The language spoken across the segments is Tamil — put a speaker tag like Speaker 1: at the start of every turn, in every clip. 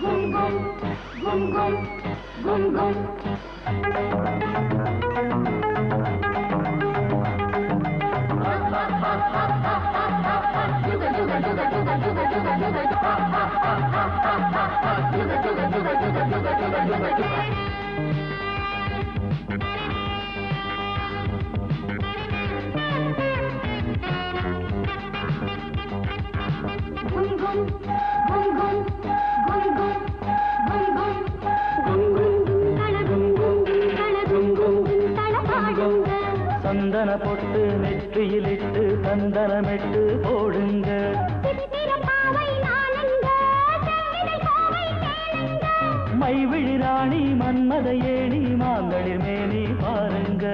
Speaker 1: gum gum gum gum Thank you. சந்தன பொட்டு நெற்றியிலிட்டு சந்தனமிட்டு போடுங்க. மைவிழி ராணி மன்மத ஏணி மாந்தளிர் மேனி பாருங்க.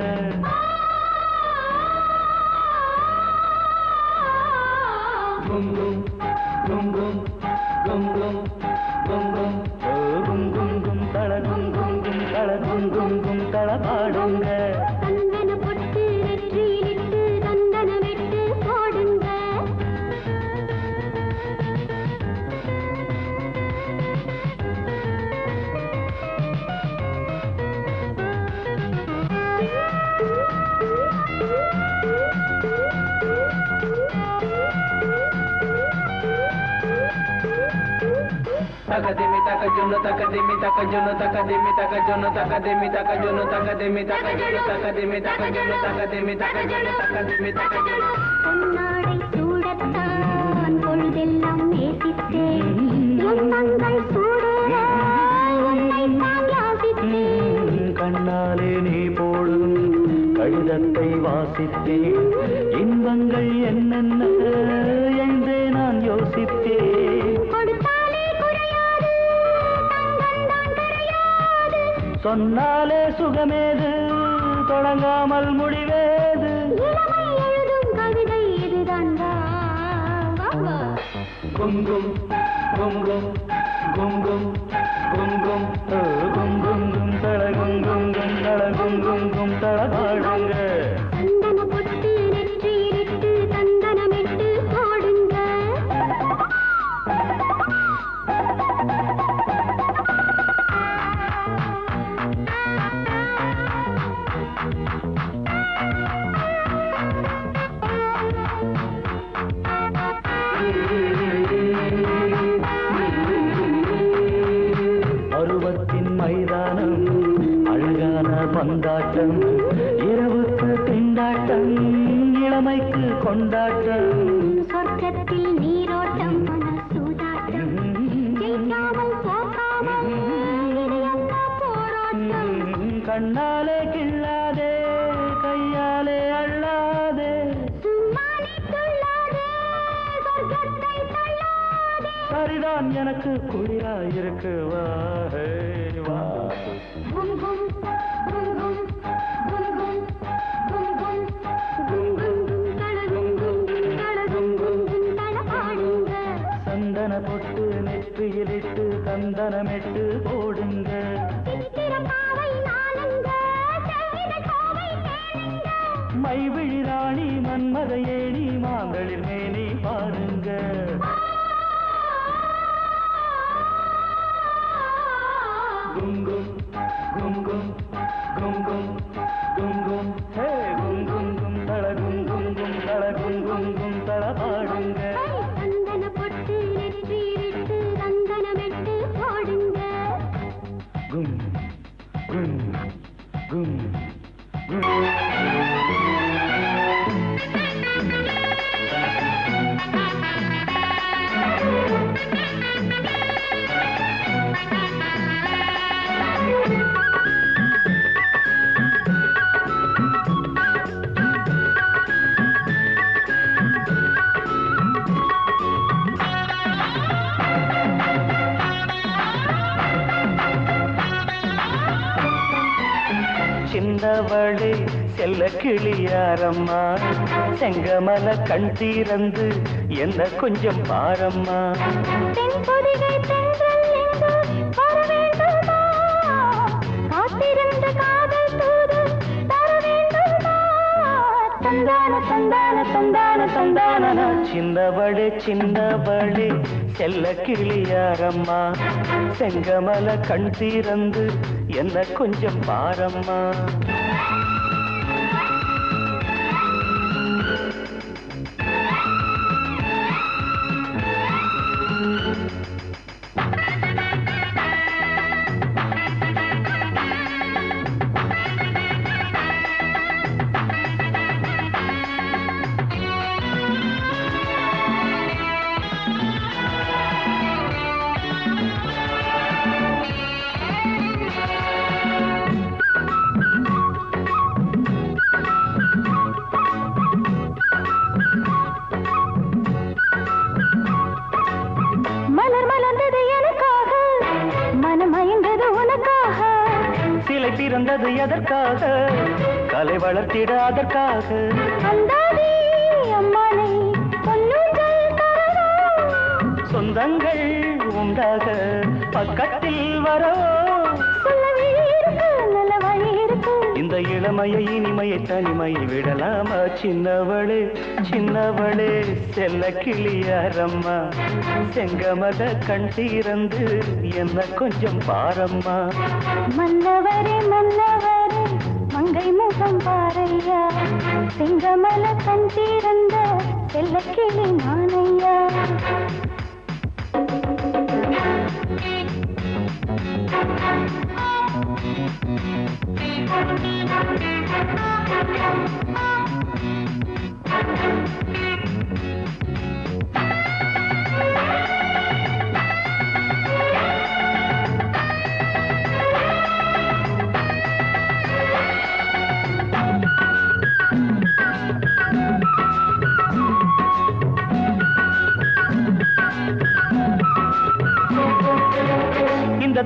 Speaker 2: Takademi takajono takademi takajono takademi takajono takademi takajono takademi takajono takademi takajono takademi takajono takademi takajono
Speaker 3: பொன்னாடை சூடத்தான் பொழுதெல்லாம் நேசித்தேன் எண்ணங்கள் சூடேற உன்னை தான் யாசித்தேன்
Speaker 1: ம், கண்ணாலே நீ போடும் கடிதத்தை வாசித்தேன் இன்பங்கள் என்னென்ன என்றே நான் யோசித்தேன் சொன்னாலே சுகமேது தொடங்காமல் முடிவேது.
Speaker 3: கவிதை இதுதான்
Speaker 1: குங்கும் குங்கும் குங்கும் குங்கும் குங்கும் குந்தள குங்கும் குந்தள குங்கும் குந்தள பாடுங்க. கொண்டாட்டம்.
Speaker 3: சொர்க்கத்தில் நீரோட்டம் மன சூதாட்டம் ஜெயிக்காமல்
Speaker 1: போகாமல் கண்ணாலே கிள்ளாதே கையாலே அள்ளாதே. சரிதான் எனக்கு குளிராயிருக்கு வாஹே வா செல்ல கிளியாரம்மா. செங்கமல கண் தீரந்து என்ன கொஞ்சம் பாரம்மா. சின்னவளே சின்னவளே செல்ல கிளியாரம்மா. செங்கமல கண் தீரந்து என்ன கொஞ்சம் பாரம்மா.
Speaker 3: மயந்தது உனக்காக.
Speaker 1: சிலை பிறந்தது எதற்காக? கலை வளர்த்திட அதற்காக. சொந்தங்கள் உண்டாக பக்கத்தில் வரவோ. இந்த இளமையை இனிமையை தனிமையை விடலாமா? சின்னவளே சின்னவளே செல்ல கிளியாரம்மா. செங்கமத கண் தீரந்து என்ன கொஞ்சம் பாரம்மா.
Speaker 3: மன்னவரே மன்னவரே மங்கை முகம் பாரையா செங்கமல கண் தீரந்த செல்ல நானையா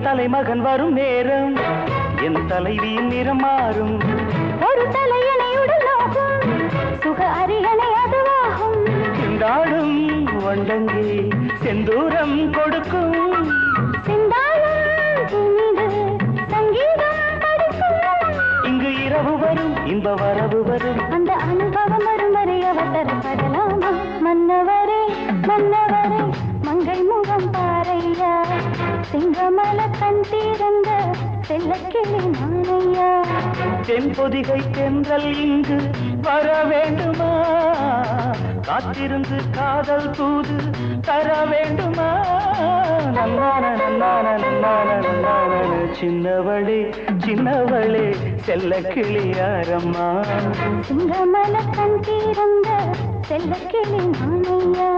Speaker 1: தலைமகன் வரும் நேரம் என் தலைவியின் நிறம் மாறும்
Speaker 3: ஒரு தலையணை உடலாகும். சுக அரியணை அதுவாகும்.
Speaker 1: திண்டாடும் வண்டங்கி செந்தூரம் கொடுக்கும். இங்கு இரவு வரும் இன்ப வரவு வரும்.
Speaker 3: அந்த அனுபவம் வரும் வரை அவசரப்படலாமா மன்னவரே மன்னவரே மங்கை முகம் பாரையா சிங்கமல கண் தீரந்த செல்லக்கிளி நானையா?
Speaker 1: தென்பொதிகை தென்றல் இங்கு வர வேண்டுமா? காத்திருந்து காதல் தூது தர வேண்டுமா? நன்னான நன்னான நன்னான நன்னான சின்னவளே சின்னவளே செல்ல கிளியாரம்மா
Speaker 3: சிங்கமல கண் தீரந்த கிளி நானையா?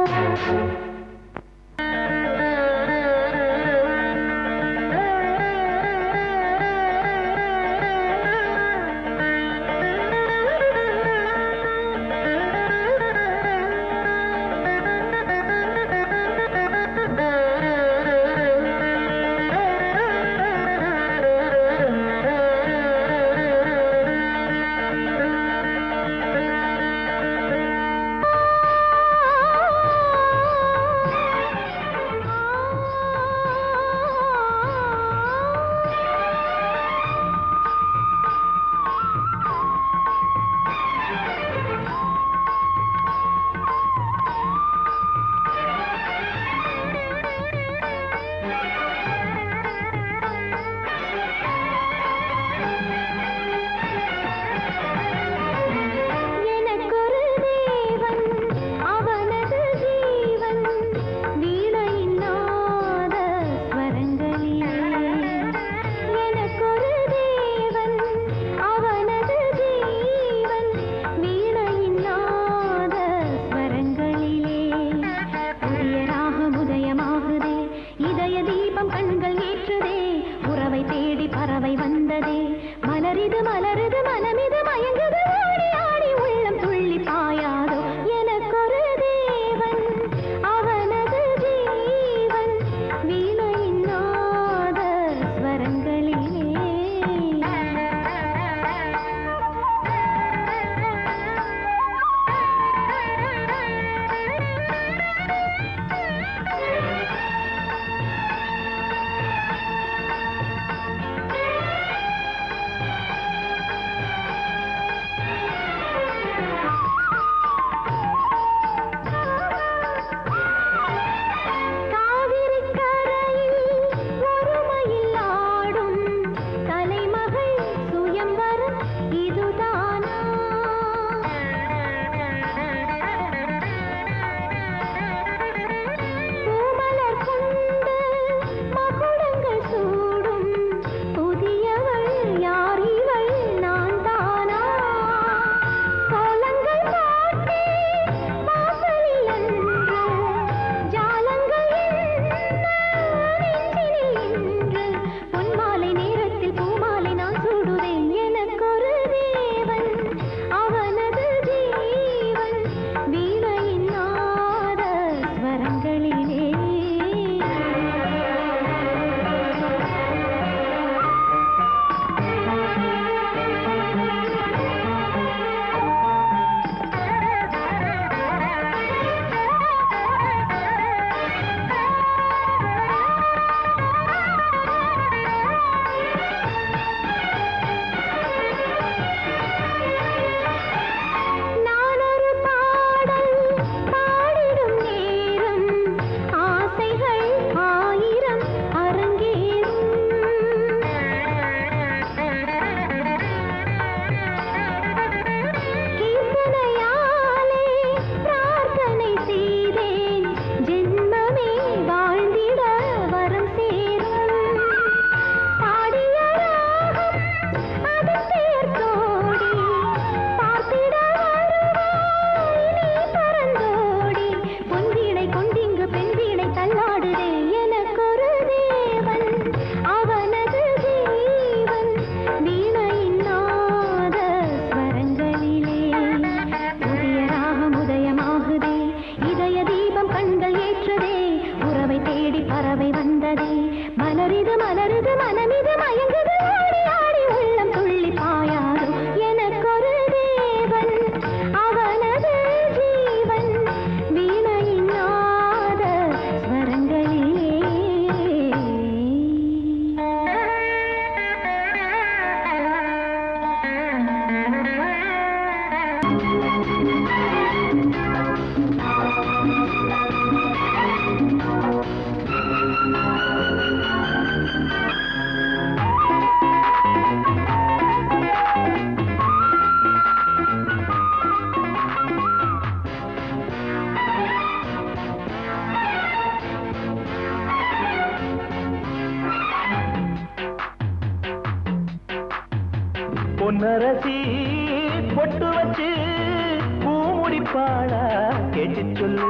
Speaker 4: முடிப்பாளா கேட்டு சொல்லு.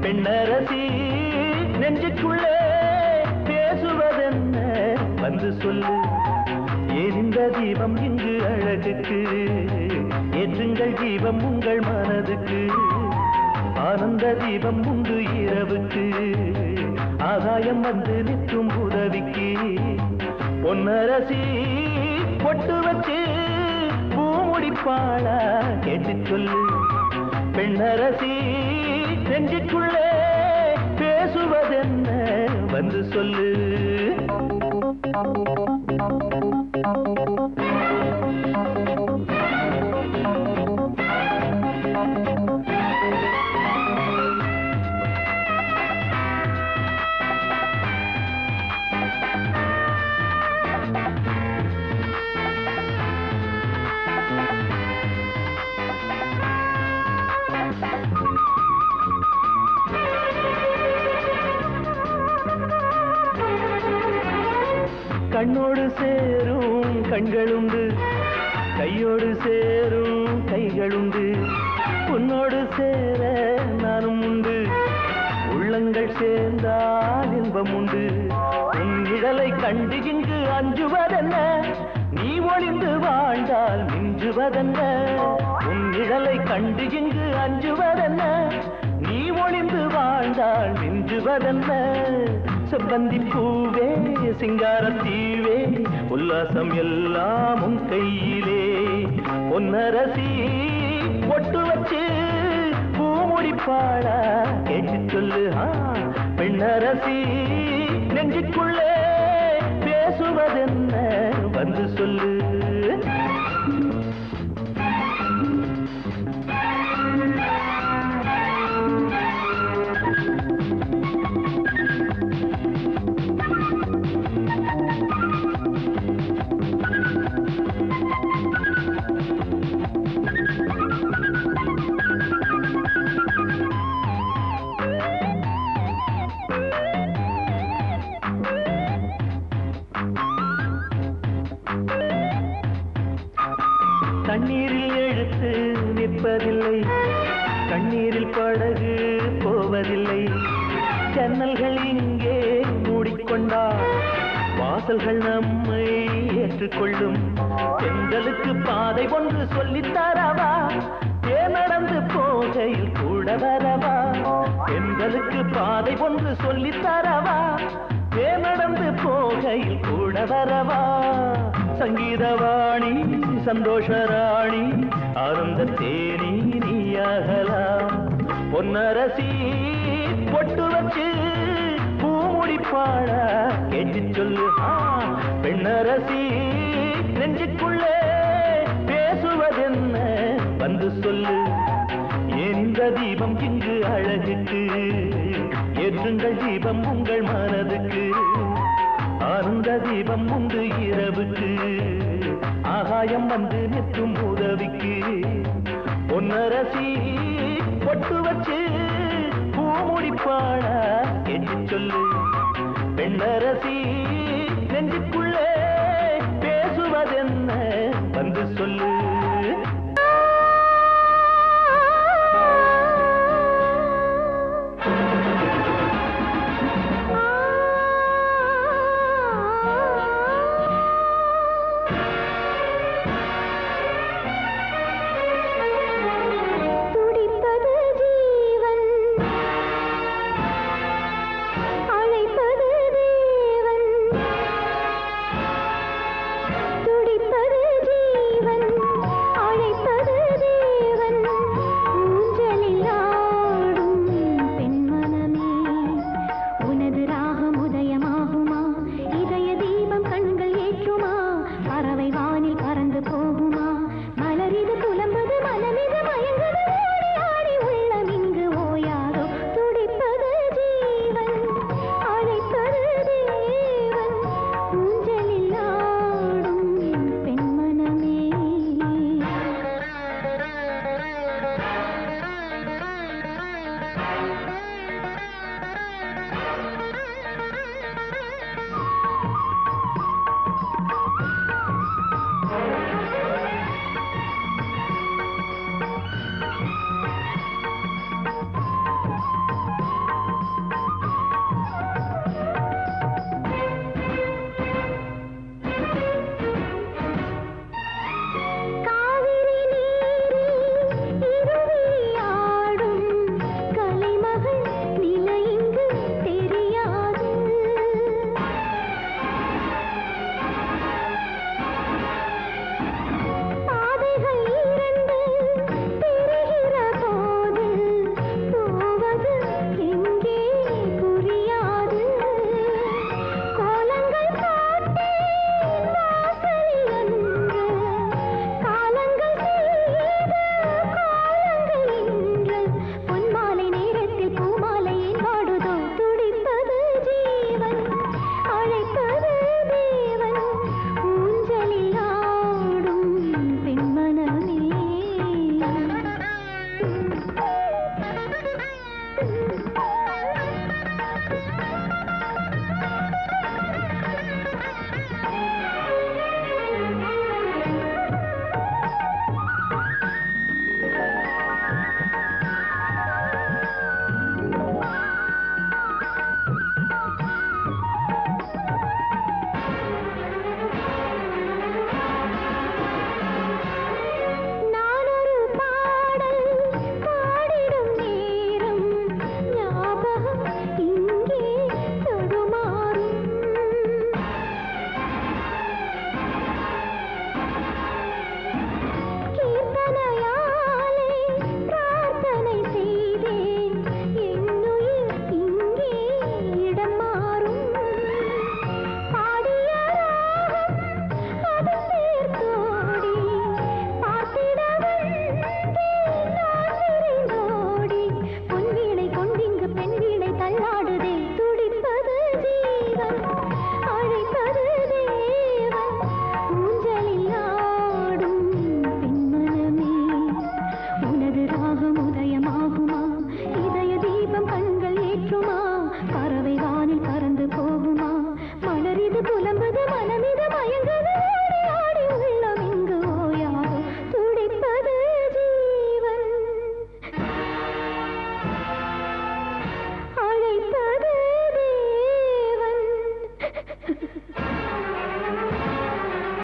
Speaker 4: பெண்ணரசி நெஞ்சுக்குள்ளே பேசுவதென்ன? வந்து சொல்லு. எரிந்த தீபம் இங்கு அழகுக்கு ஏற்றுங்கள் தீபம் உங்கள் மனதுக்கு. ஆனந்த தீபம் உண்டு இரவுக்கு ஆதாயம் வந்து நிற்கும் உதவிக்கு. பொன்னரசி பொட்டு வச்சு பூ முடிப்பாளா? கேட்டு சொல்லு. பெண்ணரசி செஞ்சிக்குள்ளே பேசுவதென்ன? வந்து சொல்லு. வாழ்ந்தால் உன் நிழலை கண்டு இங்கு அஞ்சுவதென்ன? நீ ஒளிந்து வாழ்ந்தால் மிஞ்சுவதென்ன? செவ்வந்தி பூவே சிங்கார தீவே உல்லாசம் எல்லாம் உன் கையிலே. பொன்னரசி ஒட்டு வச்சு பூமுடிப்பாளா கேட்டு சொல்லு பெண்ணரசி நெஞ்சுக்குள்ளே பேசுவதென்ன? வந்து சொல்லு. கண்ணீரில் போவதில்லை. ஜன்னல்கள் இங்கே மூடிக்கொண்டால் வாசல்கள் நம்மை ஏற்றுக்கொள்ளும். பெண்களுக்கு பாதை ஒன்று சொல்லித்தாரவா? ஏன் நடந்து போகையில் கூட வரவா? பெண்களுக்கு பாதை ஒன்று சொல்லித்தாரவா? ஏன் நடந்து போகையில் கூட வரவா? சங்கீதவாணி சந்தோஷராணி அருந்த தேனி நீயாகலாம் பொன்னரசி பொட்டு வச்சு பூமுடிப்பாட கேட்டு சொல்லு. பெண்ணரசி நெஞ்சுக்குள்ளே பேசுவதென்ன வந்து சொல்லு. எந்த தீபம் இங்கு அழகுக்கு ஏற்றுங்கள் தீபம் உங்கள் மனதுக்கு. ஆனந்த தீபம் உண்டு இரவுக்கு ஆகாயம் வந்து நிற்கும் உதவிக்கு. பொன்னரசி பொட்டு வச்சு பூ முடிப்பாளா என்று சொல்லு. பெண்ணரசி நெஞ்சுக்குள்ளே பேசுவதென்ன? வந்து சொல்லு.